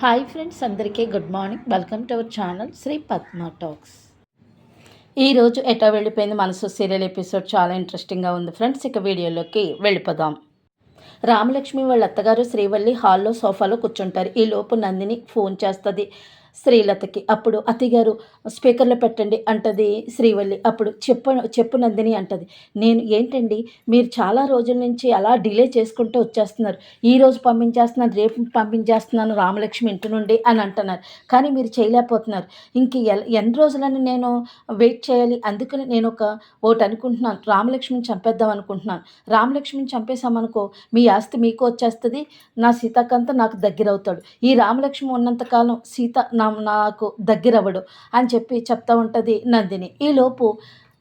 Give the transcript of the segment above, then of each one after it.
Hi friends అందరికీ good morning. Welcome to our channel Sri Padma talks. ఈరోజు ఎటో వెళ్ళిపోయింది మనసు సీరియల్ ఎపిసోడ్ చాలా ఇంట్రెస్టింగ్గా ఉంది ఫ్రెండ్స్. ఇక వీడియోలోకి వెళ్ళిపోదాం. రామలక్ష్మి వాళ్ళ అత్తగారు శ్రీవల్లి హాల్లో సోఫాలో కూర్చుంటారు. ఈ లోపు నందిని ఫోన్ చేస్తుంది. శ్రీలతకి అప్పుడు అతిగారు స్పీకర్లో పెట్టండి అంటది శ్రీవల్లి. అప్పుడు చెప్పు చెప్పు నందిని అంటది. నేను ఏంటండి మీరు చాలా రోజుల నుంచి అలా డిలే చేసుకుంటూ వచ్చేస్తున్నారు. ఈ రోజు పంపించేస్తున్నాను రేపు పంపించేస్తున్నాను రామలక్ష్మి ఇంటి నుండి అని అంటున్నారు. కానీ మీరు చేయలేకపోతున్నారు. ఇంక ఎన్ని రోజులని నేను వెయిట్ చేయాలి? అందుకని నేను ఒక ఓటు అనుకుంటున్నాను. రామలక్ష్మిని చంపేద్దాం అనుకుంటున్నాను. రామలక్ష్మిని చంపేశామనుకో మీ ఆస్తి మీకు వచ్చేస్తుంది. నా సీతాకాంత నాకు దగ్గర అవుతాడు ఈ రామలక్ష్మి ఉన్నంతకాలం సీత నా నాకు దగ్గర అవ్వడు అని చెప్పి చెప్తా ఉంటుంది నందిని. ఈలోపు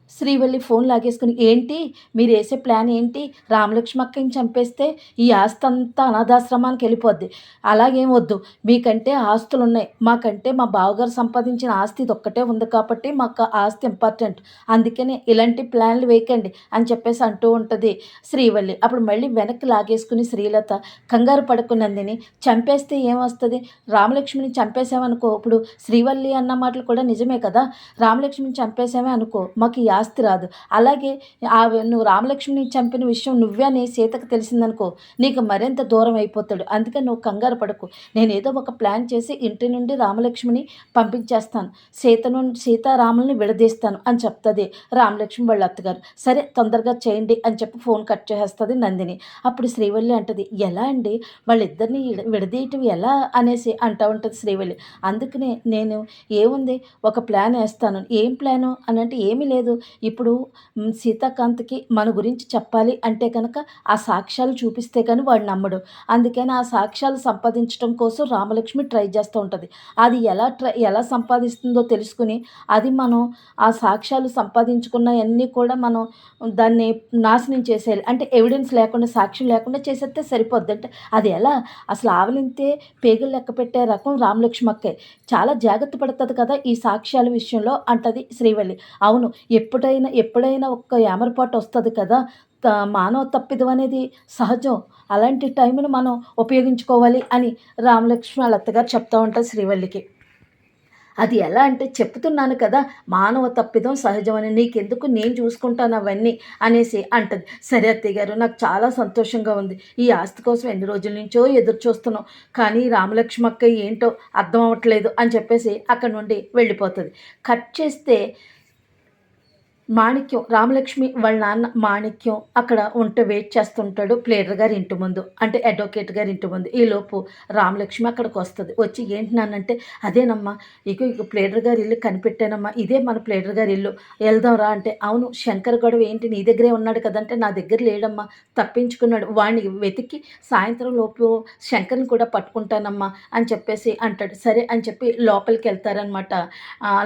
శ్రీవల్లి ఫోన్ లాగేసుకుని ఏంటి? మీరు వేసే ప్లాన్ ఏంటి? రామలక్ష్మి అక్కని చంపేస్తే ఈ ఆస్తి అంతా అనాథాశ్రమానికి వెళ్ళిపోద్ది. అలాగేం వద్దు మీకంటే ఆస్తులు ఉన్నాయి మాకంటే మా బావగారు సంపాదించిన ఆస్తి ఇది ఒక్కటే ఉంది కాబట్టి మాకు ఆ ఆస్తి ఇంపార్టెంట్. అందుకనే ఇలాంటి ప్లాన్లు వేయకండి అని చెప్పేసి అంటూ ఉంటుంది శ్రీవల్లి. అప్పుడు మళ్ళీ వెనక్కి లాగేసుకుని శ్రీలత కంగారు పడుకున్నందిని చంపేస్తే ఏమొస్తుంది? రామలక్ష్మిని చంపేసామనుకో ఇప్పుడు శ్రీవల్లి అన్న మాటలు కూడా నిజమే కదా? రామలక్ష్మిని చంపేసామే అనుకో మాకు ఆస్తి రాదు. అలాగే ఆ నువ్వు రామలక్ష్మిని చంపిన విషయం నువ్వే అని సీతకు తెలిసిందనుకో నీకు మరింత దూరం అయిపోతాడు. అందుకని నువ్వు కంగారు పడకు. నేను ఏదో ఒక ప్లాన్ చేసి ఇంటి నుండి రామలక్ష్మిని పంపించేస్తాను. సీతను సీతారాముల్ని విడదీస్తాను అని చెప్తుంది రామలక్ష్మి వాళ్ళ అత్తగారు. సరే తొందరగా చేయండి అని చెప్పి ఫోన్ కట్ చేసేస్తుంది నందిని. అప్పుడు శ్రీవల్లి అంటది ఎలా అండి? వాళ్ళిద్దరిని విడదీయటం ఎలా? అనేసి అంటూ ఉంటుంది శ్రీవల్లి. అందుకనే నేను ఏముంది? ఒక ప్లాన్ వేస్తాను. ఏం ప్లాను? అని అంటే ఏమీ లేదు. ఇప్పుడు సీతాకాంత్కి మన గురించి చెప్పాలి అంటే కనుక ఆ సాక్ష్యాలు చూపిస్తే కానీ వాడు నమ్మడు. అందుకని ఆ సాక్ష్యాలు సంపాదించడం కోసం రామలక్ష్మి ట్రై చేస్తూ ఉంటుంది. అది ఎలా ట్రై ఎలా సంపాదిస్తుందో తెలుసుకుని అది మనం ఆ సాక్ష్యాలు సంపాదించుకున్నవన్నీ కూడా మనం దాన్ని నాశనం చేసేయాలి. అంటే ఎవిడెన్స్ లేకుండా సాక్ష్యం లేకుండా చేసేస్తే సరిపోద్ది. అంటే అది ఎలా? అసలు ఆవలింతే పేగులు లెక్క పెట్టే రకం రామలక్ష్మక్కే. చాలా జాగ్రత్త పడుతుంది కదా ఈ సాక్ష్యాల విషయంలో అంటది శ్రీవల్లి. అవును ఎప్పుడు ఎప్పుడైనా ఎప్పుడైనా ఒక్క ఏమరపాటు వస్తుంది కదా మానవ తప్పిదం అనేది సహజం. అలాంటి టైంను మనం ఉపయోగించుకోవాలి అని రామలక్ష్మి వాళ్ళ అత్తగారు చెప్తూ ఉంటారు శ్రీవల్లికి. అది ఎలా అంటే చెప్తున్నాను కదా మానవ తప్పిదం సహజమని నీకెందుకు నేను చూసుకుంటాను అవన్నీ అనేసి అంటది. సరే అత్తయ్య గారు నాకు చాలా సంతోషంగా ఉంది. ఈ ఆస్తి కోసం ఎన్ని రోజుల నుంచో ఎదురు చూస్తున్నాం. కానీ రామలక్ష్మక్క ఏంటో అర్థం అవ్వట్లేదు అని చెప్పేసి అక్కడ నుండి వెళ్ళిపోతుంది. కట్ చేస్తే మాణిక్యం రామలక్ష్మి వాళ్ళ నాన్న మాణిక్యం అక్కడ ఉంటే వెయిట్ చేస్తుంటాడు ప్లేడర్ గారి ఇంటి ముందు అంటే అడ్వకేట్ గారి ఇంటి ముందు. ఈ లోపు రామలక్ష్మి అక్కడికి వస్తుంది. వచ్చి ఏంటి నాన్నంటే అదేనమ్మా ఇక ఇక ప్లేడర్ గారి ఇల్లు కనిపెట్టానమ్మా ఇదే మన ప్లేడర్ గారి ఇల్లు. వెళ్దాం రా అంటే అవును శంకర్ గొడవ ఏంటి? నీ దగ్గరే ఉన్నాడు కదంటే నా దగ్గర లేడమ్మా తప్పించుకున్నాడు. వాడిని వెతికి సాయంత్రం లోపు శంకర్ని కూడా పట్టుకుంటానమ్మా అని చెప్పేసి అంటాడు. సరే అని చెప్పి లోపలికి వెళ్తారనమాట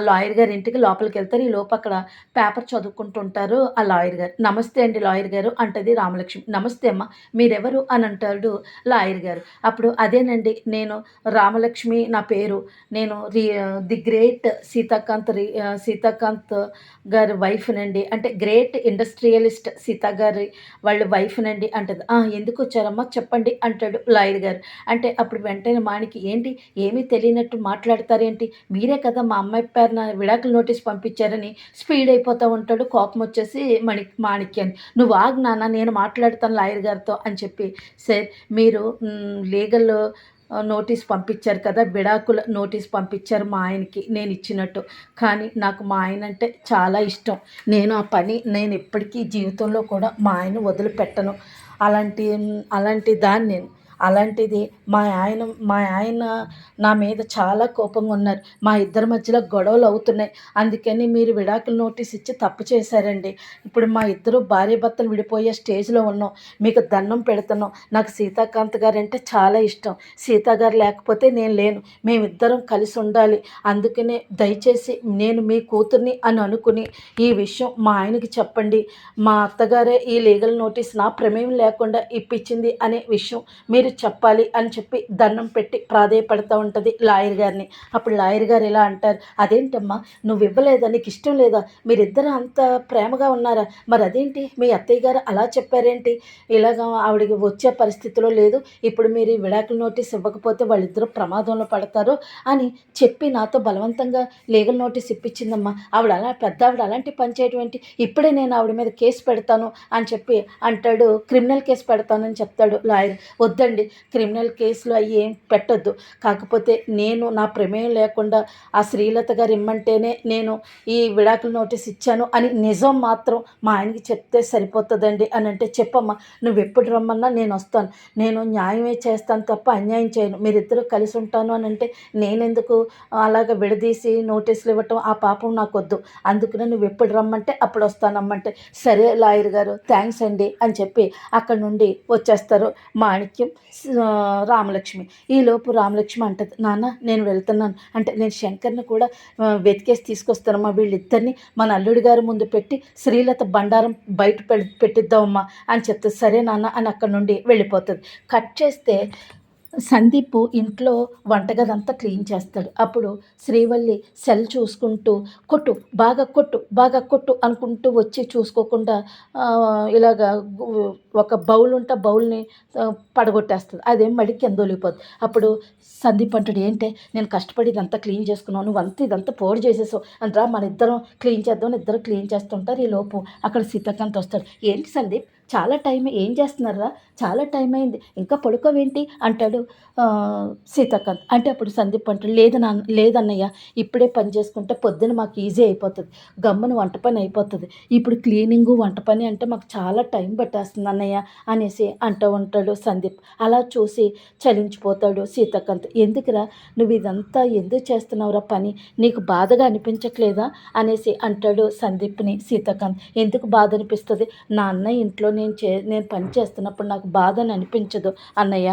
లాయర్ గారి ఇంటికి లోపలికి వెళ్తారు. ఈ లోపు అక్కడ పేపర్ చదువుకుంటుంటారు. ఆ లాయర్ గారు నమస్తే అండి లాయర్ గారు అంటది రామలక్ష్మి. నమస్తే అమ్మ మీరెవరు? అని అంటాడు లాయర్ గారు. అప్పుడు అదేనండి నేను రామలక్ష్మి నా పేరు. నేను రి ది గ్రేట్ సీతాకాంత్ రి సీతాకాంత్ గారి వైఫ్నండి. అంటే గ్రేట్ ఇండస్ట్రియలిస్ట్ సీతా గారి వాళ్ళ వైఫ్నండి అంటది. ఎందుకు వచ్చారమ్మా చెప్పండి అంటాడు లాయర్ గారు. అంటే అప్పుడు వెంటనే మానికి ఏంటి? ఏమీ తెలియనట్టు మాట్లాడతారేంటి? మీరే కదా మా అమ్మాయి పేరున విడాకుల నోటీస్ పంపించారని స్పీడ్ అయిపోతూ ఉంటాడు కోపం వచ్చేసి మణి మాణిక్యాన్ని. నువ్వు ఆగు నాన్న నేను మాట్లాడతాను లాయర్ గారితో అని చెప్పి సార్ మీరు లీగల్ నోటీస్ పంపించారు కదా విడాకుల నోటీస్ పంపించారు మా ఆయనకి నేను ఇచ్చినట్టు. కానీ నాకు మా ఆయన అంటే చాలా ఇష్టం. నేను ఆ పని నేను ఎప్పటికీ జీవితంలో కూడా మా ఆయన వదిలిపెట్టను. అలాంటి అలాంటి దాన్ని నేను అలాంటిది మా ఆయన మా ఆయన నా మీద చాలా కోపంగా ఉన్నారు. మా ఇద్దరి మధ్యలో గొడవలు అవుతున్నాయి. అందుకని మీరు విడాకుల నోటీస్ ఇచ్చి తప్పు చేశారండి. ఇప్పుడు మా ఇద్దరు భార్య భర్తలు విడిపోయే స్టేజ్లో ఉన్నాం. మీకు దండం పెడుతున్నాం. నాకు సీతాకాంత్ గారు అంటే చాలా ఇష్టం. సీతా గారు లేకపోతే నేను లేను. మేమిద్దరం కలిసి ఉండాలి. అందుకనే దయచేసి నేను మీ కూతుర్ని అని అనుకుని ఈ విషయం మా ఆయనకి చెప్పండి. మా అత్తగారే ఈ లీగల్ నోటీస్ నా ప్రమేయం లేకుండా ఇప్పించింది అనే విషయం మీరు చెప్పాలి అని చెప్పి దండం పెట్టి ప్రాధేయపడుతూ ఉంటుంది లాయర్ గారిని. అప్పుడు లాయర్ గారు ఇలా అంటారు? అదేంటమ్మా నువ్వు ఇవ్వలేదా? నీకు ఇష్టం లేదా? మీరిద్దరు అంత ప్రేమగా ఉన్నారా? మరి అదేంటి? మీ అత్తయ్య గారు అలా చెప్పారేంటి? ఇలాగా ఆవిడకి వచ్చే పరిస్థితిలో లేదు. ఇప్పుడు మీరు విడాకుల నోటీస్ ఇవ్వకపోతే వాళ్ళిద్దరూ ప్రమాదంలో పడతారు అని చెప్పి నాతో బలవంతంగా లీగల్ నోటీస్ ఇప్పించిందమ్మా. ఆవిడ అలా పెద్ద ఆవిడ అలాంటి పని చేయటువంటి ఇప్పుడే నేను ఆవిడ మీద కేసు పెడతాను అని చెప్పి అంటాడు. క్రిమినల్ కేసు పెడతానని చెప్తాడు లాయర్. వద్దండి క్రిమినల్ కేసులు అవి ఏం పెట్టద్దు. కాకపోతే నేను నా ప్రమేయం లేకుండా ఆ శ్రీలత గారు ఇమ్మంటేనే నేను ఈ విడాకుల నోటీస్ ఇచ్చాను అని నిజం మాత్రం మా ఆయనకి చెప్తే సరిపోతుందండి అని అంటే చెప్పమ్మా నువ్వు ఎప్పుడు రమ్మన్నా నేను వస్తాను. నేను న్యాయమే చేస్తాను తప్ప అన్యాయం చేయను. మీరిద్దరూ కలిసి ఉంటాను అని అంటే నేనెందుకు అలాగ విడదీసి నోటీసులు ఇవ్వటం ఆ పాపం నాకు వద్దు అందుకనే నువ్వు ఎప్పుడు రమ్మంటే అప్పుడు వస్తానమ్మంటే సరే లాయర్ గారు థ్యాంక్స్ అండి అని చెప్పి అక్కడ నుండి వచ్చేస్తారు. మాణిక్యం రామలక్ష్మి. ఈలోపు రామలక్ష్మి అంటది నాన్న నేను వెళ్తున్నాను. అంటే నేను శంకర్ని కూడా వెతికేసి తీసుకొస్తానమ్మా వీళ్ళిద్దరిని మన అల్లుడి గారి ముందు పెట్టి శ్రీలత బండారం బయట పెట్టిద్దామమ్మా అని చెప్తుంది. సరే నాన్న అని అక్కడ నుండి వెళ్ళిపోతుంది. కట్ చేస్తే సందీప్ ఇంట్లో వంటగదంతా క్లీన్ చేస్తాడు. అప్పుడు శ్రీవల్లి సెల్ చూసుకుంటూ కొట్టు బాగా కొట్టు బాగా కొట్టు అనుకుంటూ వచ్చి చూసుకోకుండా ఇలాగ ఇలాగా ఒక బౌల్ ఉంటే బౌల్ని పడగొట్టేస్తుంది. అదేం మడి కింద ఒలిగిపోద్ది. అప్పుడు సందీప్ అంటాడు ఏంటే నేను కష్టపడి ఇదంతా క్లీన్ చేసుకున్నాను నువ్వు అంతా ఇదంతా పోడు చేసేసావు. అంతరా మన ఇద్దరం క్లీన్ చేద్దాం ఇద్దరు క్లీన్ చేస్తుంటారు ఈ లోపు. అక్కడ సీతాకాంత్ వస్తాడు ఏంటి సందీప్ చాలా టైం ఏం చేస్తున్నారా? చాలా టైం అయింది. ఇంకా పడుకోవేంటి? అంటాడు సీతాకాంత్. అంటే అప్పుడు సందీప్ అంటాడు లేదు నా లేదన్నయ్య ఇప్పుడే పని చేసుకుంటే పొద్దున మాకు ఈజీ అయిపోతుంది. గమ్మున వంట పని అయిపోతుంది. ఇప్పుడు క్లీనింగు వంట పని అంటే మాకు చాలా టైం పట్టేస్తుంది అన్నయ్య అనేసి అంటూ ఉంటాడు సందీప్. అలా చూసి చలించిపోతాడు సీతాకాంత్. ఎందుకురా? నువ్వు ఇదంతా ఎందుకు చేస్తున్నావురా పని? నీకు బాధగా అనిపించట్లేదా? అనేసి అంటాడు సందీప్ని సీతాకాంత్. ఎందుకు బాధ అనిపిస్తుంది? నా అన్నయ్య ఇంట్లోనే నేను చే నేను పని చేస్తున్నప్పుడు నాకు బాధ అని అనిపించదు అన్నయ్య.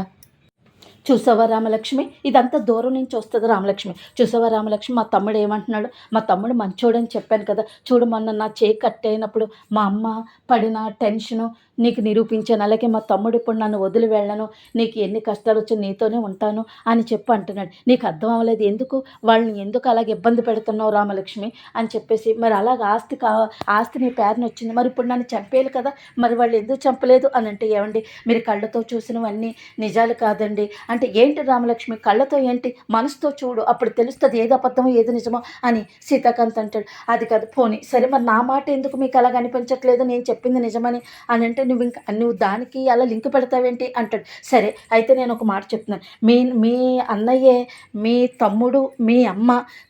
చూసావా రామలక్ష్మి? ఇదంతా దూరం నుంచి వస్తుంది రామలక్ష్మి. చూసావా రామలక్ష్మి? మా తమ్ముడు ఏమంటున్నాడు? మా తమ్ముడు మంచోడని చెప్పాను కదా. చూడు మొన్న నా చేయి కట్ అయినప్పుడు మా అమ్మ పడిన టెన్షను నీకు నిరూపించాను. అలాగే మా తమ్ముడు ఇప్పుడు నన్ను వదిలి వెళ్ళను. నీకు ఎన్ని కష్టాలు వచ్చి నీతోనే ఉంటాను అని చెప్పి అంటున్నాడు. నీకు అర్థం అవ్వలేదు. ఎందుకు? వాళ్ళని ఎందుకు అలాగ ఇబ్బంది పెడుతున్నావు రామలక్ష్మి? అని చెప్పేసి మరి అలాగ ఆస్తి కా ఆస్తి నీ పేరుని వచ్చింది. మరి ఇప్పుడు నన్ను చంపేయాలి కదా? మరి వాళ్ళు ఎందుకు చంపలేదు? అని అంటే ఏమండి మీరు కళ్ళతో చూసినవన్నీ నిజాలు కాదండి. అంటే ఏంటి రామలక్ష్మి? కళ్ళతో ఏంటి? మనసుతో చూడు. అప్పుడు తెలుస్తుంది ఏది అబద్ధమో ఏది నిజమో అని సీతాకాంత్ అంటాడు. అది కాదు పోనీ. సరే మరి నా మాట ఎందుకు మీకు అలాగ అనిపించట్లేదు? నేను చెప్పింది నిజమని అని అంటే నువ్వు ఇంకా నువ్వు దానికి అలా లింక్ పెడతావేంటి? అంటాడు. సరే అయితే నేను ఒక మాట చెప్తున్నాను. మీ మీ అన్నయ్యే మీ తమ్ముడు మీ అమ్మ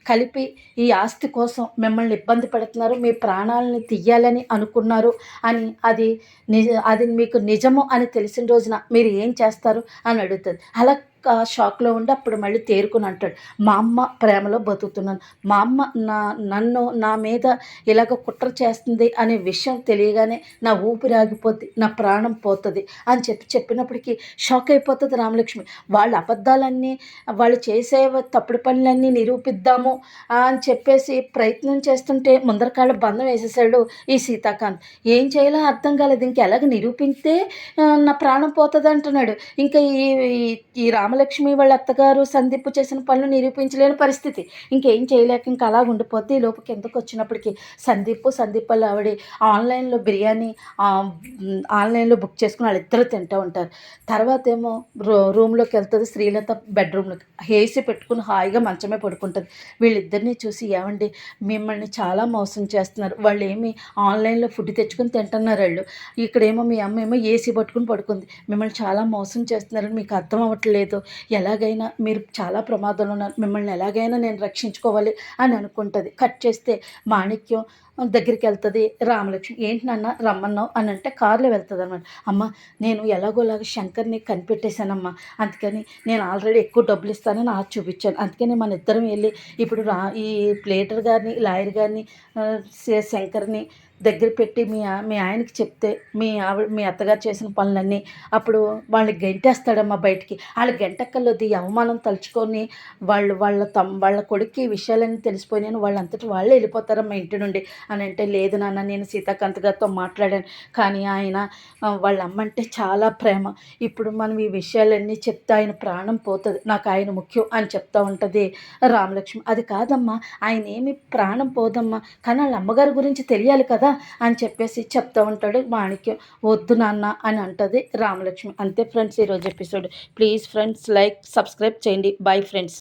కలిపి ఈ ఆస్తి కోసం మిమ్మల్ని ఇబ్బంది పెడుతున్నారు. మీ ప్రాణాలని తీయాలని అనుకున్నారు అని అది నిజ అది మీకు నిజము అని తెలిసిన రోజున మీరు ఏం చేస్తారు అని అడుగుతుంది. అలా షాక్లో ఉండి అప్పుడు మళ్ళీ తేరుకుని అంటాడు మా అమ్మ ప్రేమలో బతుకుతున్నాను మా అమ్మ నా నన్ను నా మీద ఇలాగ కుట్ర చేస్తుంది అనే విషయం తెలియగానే నా ఊపిరి ఆగిపోద్ది నా ప్రాణం పోతుంది అని చెప్పి చెప్పినప్పటికీ షాక్ అయిపోతుంది రామలక్ష్మి. వాళ్ళ అబద్ధాలన్నీ వాళ్ళు చేసే తప్పుడు పనులన్నీ నిరూపిద్దాము అని చెప్పేసి ప్రయత్నం చేస్తుంటే ముందరకాళ్ళ బంధం వేసేసాడు ఈ సీతాకాంత్. ఏం చేయాలో అర్థం కాలేదు ఇంకెలాగ నిరూపిస్తే నా ప్రాణం పోతుంది అంటున్నాడు. ఇంకా ఈ ఈ- రామ రామలక్ష్మి వాళ్ళ అత్తగారు సందీప్ చేసిన పనులు నిరూపించలేని పరిస్థితి. ఇంకేం చేయలేక ఇంకా అలా ఉండిపోద్ది. ఈ లోపు కిందకు వచ్చినప్పటికి సందీప్ సందీప్ వాళ్ళ ఆవిడ ఆన్లైన్లో బిర్యానీ ఆన్లైన్లో బుక్ చేసుకుని వాళ్ళిద్దరూ తింటూ ఉంటారు. తర్వాత ఏమో రూ రూమ్లోకి వెళ్తుంది శ్రీలత బెడ్రూమ్లోకి ఏసీ పెట్టుకుని హాయిగా మంచమే పడుకుంటుంది. వీళ్ళిద్దరిని చూసి ఏమండి మిమ్మల్ని చాలా మోసం చేస్తున్నారు. వాళ్ళు ఏమి ఆన్లైన్లో ఫుడ్ తెచ్చుకొని తింటున్నారు వాళ్ళు. ఇక్కడేమో మీ అమ్మ ఏమో ఏసీ పట్టుకుని పడుకుంది. మిమ్మల్ని చాలా మోసం చేస్తున్నారని మీకు అర్థం అవ్వట్లేదు. ఎలాగైనా మీరు చాలా ప్రమాదంలో ఉన్నారు. మిమ్మల్ని ఎలాగైనా నేను రక్షించుకోవాలి అని అనుకుంటుంది. కట్ చేస్తే మాణిక్యం దగ్గరికి వెళ్తుంది. రామలక్ష్మి ఏంటి నాన్న రమ్మన్నావు అని అంటే కారులో వెళ్తుంది అనమాట అమ్మ నేను ఎలాగోలాగా శంకర్ని కనిపెట్టేశానమ్మా. అందుకని నేను ఆల్రెడీ ఎక్కువ డబ్బులు ఇస్తానని ఆశ చూపించాను. అందుకని మన ఇద్దరం వెళ్ళి ఇప్పుడు రా ఈ ప్లేటర్ గారిని లాయర్ గారిని శంకర్ని దగ్గర పెట్టి మీ మీ ఆయనకి చెప్తే మీ ఆవిడ మీ అత్తగారు చేసిన పనులన్నీ అప్పుడు వాళ్ళు గెంటేస్తాడమ్మా బయటికి. వాళ్ళ గంటక్కర్లోది అవమానం తలుచుకొని వాళ్ళు వాళ్ళ తమ్ వాళ్ళ కొడుక్కి ఈ విషయాలన్నీ తెలిసిపోయినాను వాళ్ళంతటి వాళ్ళే వెళ్ళిపోతారమ్మా ఇంటి నుండి. అని అంటే లేదు నాన్న నేను సీతాకాంత్ గారితో మాట్లాడాను. కానీ ఆయన వాళ్ళ అమ్మ అంటే చాలా ప్రేమ. ఇప్పుడు మనం ఈ విషయాలన్నీ చెప్తే ఆయన ప్రాణం పోతుంది. నాకు ఆయన ముఖ్యం అని చెప్తా ఉంటుంది రామలక్ష్మి. అది కాదమ్మా. ఆయన ఏమి ప్రాణం పోదమ్మా. కానీ వాళ్ళ అమ్మగారి గురించి తెలియాలి కదా. కదా అని చెప్పేసి చెప్తా ఉంటాడు మాణిక్యం. వద్దు నాన్న అని అంటది రామలక్ష్మి. అంతే ఫ్రెండ్స్ ఈరోజు episode. Please friends like subscribe చేయండి. Bye friends.